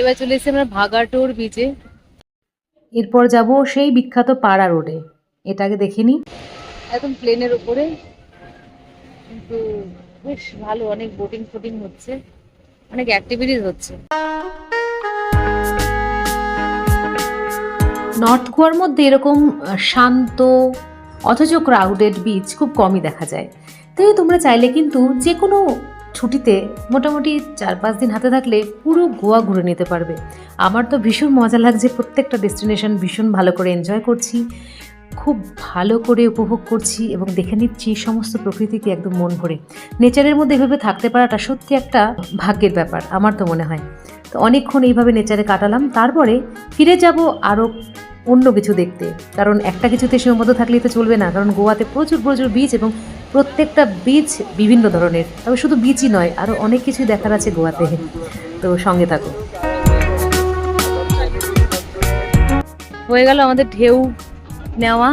এবার চলে এসেছি আমরা ভাগাটোর বিচে এরপর যাব সেই বিখ্যাত পাড়া রোডে এটাকে দেখে নিই একদম প্লেনের উপরে। কিন্তু বেশ ভালো অনেক বোটিং ফোটিং হচ্ছে। অনেক অ্যাক্টিভিটিস হচ্ছে। নর্থ গোয়ার মধ্যে এরকম শান্ত অথচ ক্রাউডেড বিচ খুব কমই দেখা যায়। তাই তোমরা চাইলে কিন্তু যে কোনো ছুটিতে মোটামুটি চার পাঁচ দিন হাতে থাকলে পুরো গোয়া ঘুরে নিতে পারবে। আমার তো ভীষণ মজা লাগছে প্রত্যেকটা ডেস্টিনেশন ভীষণ ভালো করে এনজয় করছি, খুব ভালো করে উপভোগ করছি এবং দেখে নিচ্ছি সমস্ত প্রকৃতিকে একদম মন ভরে। নেচারের মধ্যে এভাবে থাকতে পারাটা সত্যি একটা ভাগ্যের ব্যাপার, আমার তো মনে হয়। তো অনেকক্ষণ এইভাবে নেচারে কাটালাম, তারপরে ফিরে যাব আরও অন্য কিছু দেখতে। কারণ একটা কিছুতে সীমাবদ্ধ থাকলেই তো চলবে না, কারণ গোয়াতে প্রচুর প্রচুর বিচ এবং প্রত্যেকটা বিচ বিভিন্ন ধরনের। তবে শুধু বিচই নয় আরও অনেক কিছুই দেখার আছে গোয়াতে। তো সঙ্গে থাকো হয়ে গেল আমাদের ঢেউ নেওয়া।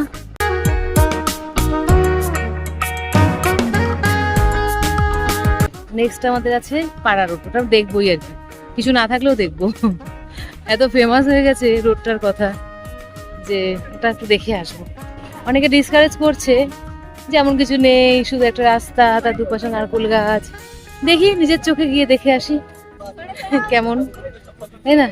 নেক্সট আমাদের আছে পাড়া রোড ওটা দেখবোই আর কি। কিছু না থাকলেও দেখব। এত ফেমাস হয়ে গেছে রোডটার কথা যে ওটা একটু দেখে আসব। অনেকে ডিসকারেজ করছে যেমন কিছু নেই, শুধু একটা রাস্তা, তার দুপাশে নারকুল গাছ। দেখি, নিজের চোখে গিয়ে দেখে আসি। কেমন? তাই না?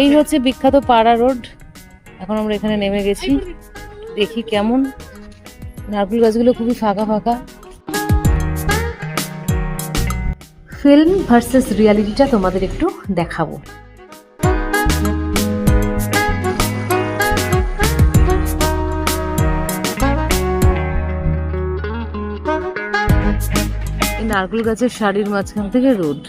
এই হচ্ছে বিখ্যাত পাড়া রোড। এখন আমরা এখানে নেমে গেছি। দেখি কেমন। নারকেল গাছগুলো খুবই ফাঁকা ফাঁকা। ফিল্ম ভার্সেস রিয়ালিটিটা তোমাদের একটু দেখাবো। এই নারকেল গাছের শাড়ির মাঝখান থেকে রোড।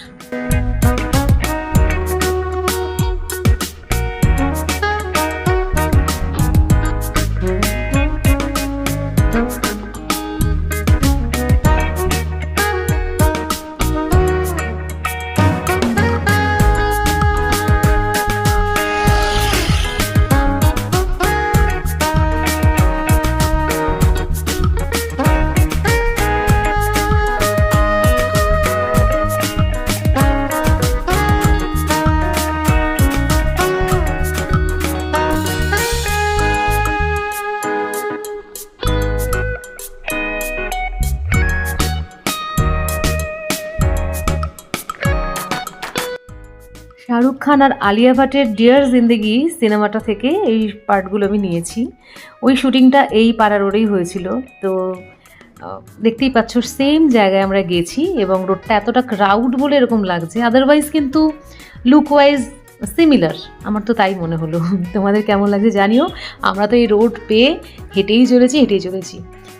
শাহরুখ খান আর আলিয়া ভাটের ডিয়ার জিন্দেগি সিনেমাটা থেকে এই পার্টগুলো আমি নিয়েছি। ওই শুটিংটা এই পাড়া রোডেই হয়েছিল। তো দেখতেই পাচ্ছ সেম জায়গায় আমরা গেছি এবং রোডটা এতটা ক্রাউড বলে এরকম লাগছে। আদারওয়াইজ কিন্তু লুক ওয়াইজ সিমিলার আমার তো তাই মনে হলো। তোমাদের কেমন লাগছে জানিও। আমরা তো এই রোড পেয়ে হেঁটেই চলেছি হেঁটেই চলেছি।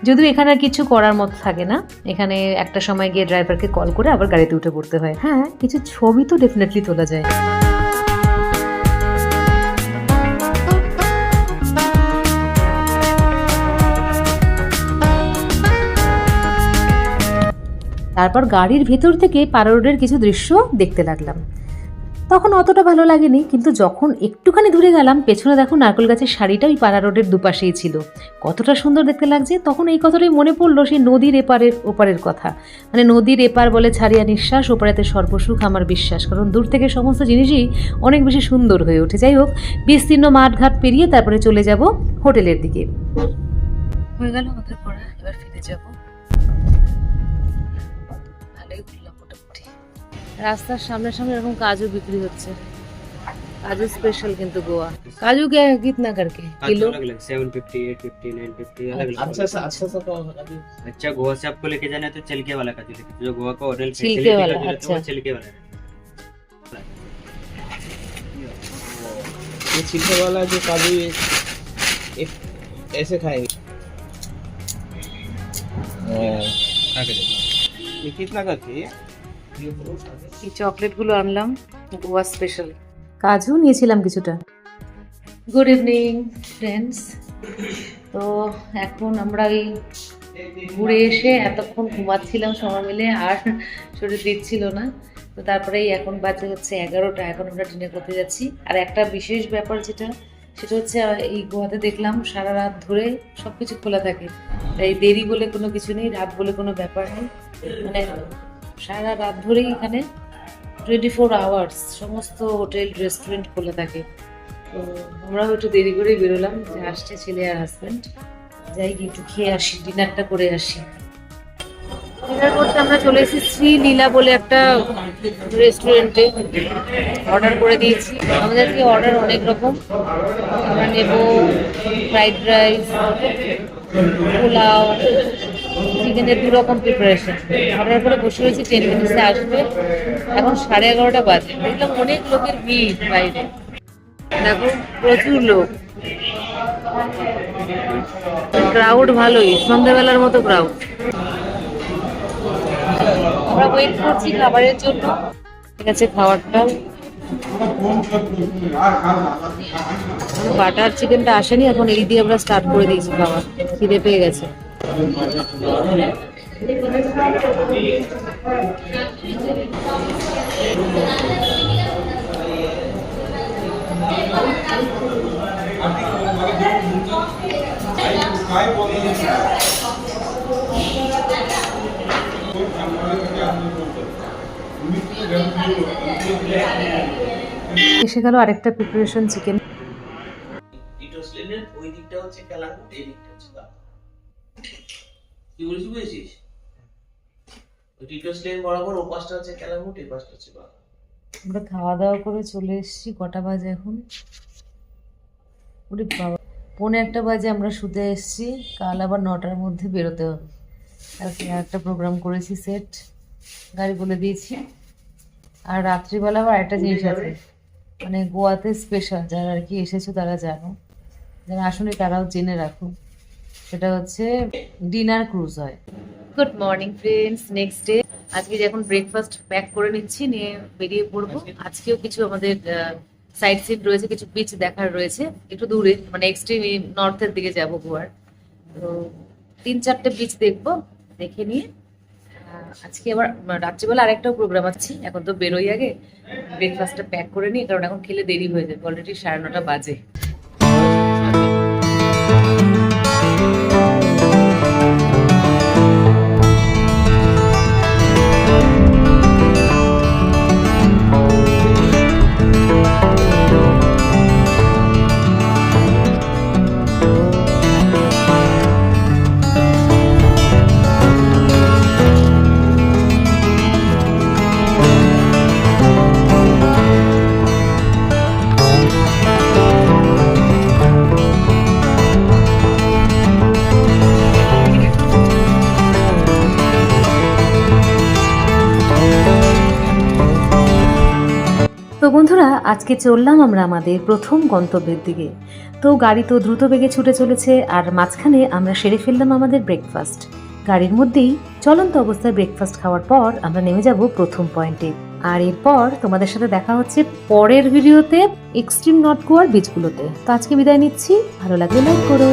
যদিও এখানে আর কিছু করার মতো থাকে না। এখানে একটা সময় গিয়ে ড্রাইভারকে কল করে আবার গাড়িতে উঠে পড়তে হয়। হ্যাঁ কিছু ছবি তো ডেফিনেটলি তোলা যায়। তারপর গাড়ির ভেতর থেকে পাড়া রোডের কিছু দৃশ্য দেখতে লাগলাম। তখন অতটা ভালো লাগেনি, কিন্তু যখন একটুখানি দূরে গেলাম, পেছনে দেখো নারকেল গাছের শাড়িটা ওই পাড়া রোডের দুপাশেই ছিল। কতটা সুন্দর দেখতে লাগছে, তখন এই কথাটাই মনে পড়ল সেই নদীর এপারের, ওপারের কথা। মানে নদীর এপার বলে ছাড়িয়া নিঃশ্বাস, ওপারেতে সর্বসুখ আমার বিশ্বাস, কারণ দূর থেকে সমস্ত জিনিসই অনেক বেশি সুন্দর হয়ে ওঠে। যাই হোক, বিস্তীর্ণ মাঠঘাট পেরিয়ে তারপরে চলে যাব হোটেলের দিকে। হয়ে গেল আমাদের পড়া, এবার ফিরে যাব। রাস্তার সামনে সামনে এরকম কাজু বিক্রি হচ্ছে काजू स्पेशल किंतु गोवा काजू क्या है कितना करके kilo seven fifty eight fifty nine fifty अलग अच्छा सा अच्छा सा अच्छा गोवा से आपको लेके जाना है तो छिलके वाला काजू लेके जो गोवा का ओरल छिलके वाला अच्छा छिलके वाला ये छिलके वाला जो काजू एक ऐसे खाएंगे कितना करती है এই চকলেটগুলো আনলাম গোয়া স্পেশাল কাজু নিয়েছিলাম কিছুটা। গুড ইভিনিং ফ্রেন্ডস তো এখন আমরা এই ঘুরে এসে এতক্ষণ ঘুমাচ্ছিলাম সবাই মিলে আর শরীর দিচ্ছিল না। তো তারপরে এখন বাজে হচ্ছে এগারোটা এখন আমরা ডিনার করতে যাচ্ছি। আর একটা বিশেষ ব্যাপার যেটা সেটা হচ্ছে এই গোয়াতে দেখলাম সারা রাত ধরে সব কিছু খোলা থাকে। তাই দেরি বলে কোনো কিছু নেই রাত বলে কোনো ব্যাপার নেই। মানে সারা রাত ধরেই এখানে টোয়েন্টি ফোর আওয়ার্স সমস্ত হোটেল রেস্টুরেন্ট খোলা থাকে। তো আমরাও একটু দেরি করেই বেরোলাম যে আসছে ছেলে আর হাজব্যান্ড যাই একটু খেয়ে আসি ডিনারটা করে আসি। ডিনার করতে আমরা চলে এসেছি শ্রীলীলা বলে একটা রেস্টুরেন্টে অর্ডার করে দিয়েছি। আমাদেরকে অর্ডার অনেক রকম। আমরা নেব ফ্রাইড রাইস পোলাও চিকেনের দু রকম প্রিপারেশন অর্ডার করে বসে রয়েছি টেন মিনিটসে আসবে। এখন সাড়ে এগারোটা বাজে। দেখলাম অনেক লোকের ভিড় বাইরে। দেখো, প্রচুর লোক। ক্রাউড ভালোই, সন্ধ্যাবেলার মতো ক্রাউড আমরা ওয়েট করছি খাবারের জন্য। ঠিক আছে খাবারটা বাটার চিকেনটা আসেনি, এখন এই দিয়ে আমরা স্টার্ট করে দিয়েছি খাবার। খিদে পেয়ে গেছে। এসে গেল আরেকটা প্রিপারেশন চিকেন ওই দিকটা হচ্ছে কালাকুট এই দিকটা হচ্ছে কি বলেছি বুঝেছিস? টিটোস লেন বরাবর ও পাশটা হচ্ছে কালাকুট এই পাশটা হচ্ছে বাঘা আমরা খাওয়া দাওয়া করে চলে এসেছি কটা বাজে এখন? ওরে বাবা পৌনে একটা বাজে আমরা শুতে এসেছি কাল আবার নটার মধ্যে বেরোতে হবে। কালকে একটা প্রোগ্রাম করেছি সেট গাড়ি বলে দিয়েছি। আর রাত্রিবেলা আবার একটা জিনিস আছে মানে গোয়াতে স্পেশাল যারা আর কি এসেছ তারা জানো। যারা আসলে তারাও জেনে রাখো। সেটা হচ্ছে ডিনার ক্রুজ হয়। Good morning friends next day আজকে এখন ব্রেকফাস্ট প্যাক করে নিচ্ছি, নিয়ে বেরিয়ে পড়ব। আজকেও কিছু আমাদের সাইড সিন রয়েছে, কিছু বিচ দেখার রয়েছে। একটু দূরে মানে এক্সট্রিম নর্থের দিকে যাব গোয়ার। তো তিন চারটে বিচ দেখব, দেখে নিয়ে আজকে আবার রাত্রিবেলা আরেকটাও প্রোগ্রাম আছে। এখন তো বেরোই আগে। ব্রেকফাস্টটা প্যাক করে নিই কারণ এখন খেলে দেরি হয়ে যাবে। অলরেডি সাড়ে নটা বাজে। আজকে চললাম আমরা আমাদের প্রথম গন্তব্যের দিকে। তো গাড়ি তো দ্রুত বেগে ছুটে চলেছে আর মাঝখানে আমরা সেরে ফেললাম আমাদের ব্রেকফাস্ট গাড়ির মধ্যেই চলন্ত অবস্থায় ব্রেকফাস্ট খাওয়ার পর আমরা নেমে যাব প্রথম পয়েন্টে। আর এরপর তোমাদের সাথে দেখা হচ্ছে পরের ভিডিওতে এক্সট্রিম নর্থ গোয়ার বিচগুলোতে তো আজকে বিদায় নিচ্ছি, ভালো লাগলে লাইক করো।